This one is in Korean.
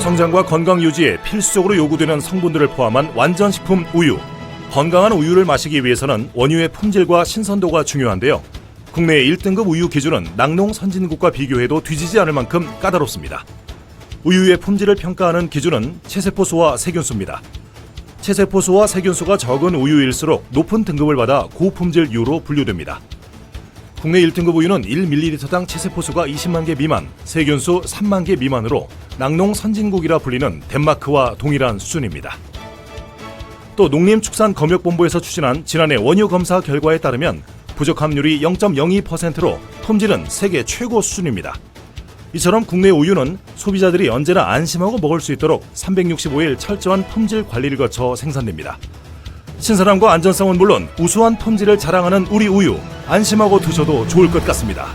성장과 건강 유지에 필수적으로 요구되는 성분들을 포함한 완전식품 우유. 건강한 우유를 마시기 위해서는 원유의 품질과 신선도가 중요한데요. 국내의 1등급 우유 기준은 낙농 선진국과 비교해도 뒤지지 않을 만큼 까다롭습니다. 우유의 품질을 평가하는 기준은 체세포수와 세균수입니다. 체세포수와 세균수가 적은 우유일수록 높은 등급을 받아 고품질 유로 분류됩니다. 국내 1등급 우유는 1ml당 체세포수가 20만 개 미만, 세균수 3만 개 미만으로 낙농 선진국이라 불리는 덴마크와 동일한 수준입니다. 또 농림축산검역본부에서 추진한 지난해 원유 검사 결과에 따르면 부족 함률이 0.02%로 품질은 세계 최고 수준입니다. 이처럼 국내 우유는 소비자들이 언제나 안심하고 먹을 수 있도록 365일 철저한 품질 관리를 거쳐 생산됩니다. 신선함과 안전성은 물론 우수한 품질을 자랑하는 우리 우유 안심하고 드셔도 좋을 것 같습니다.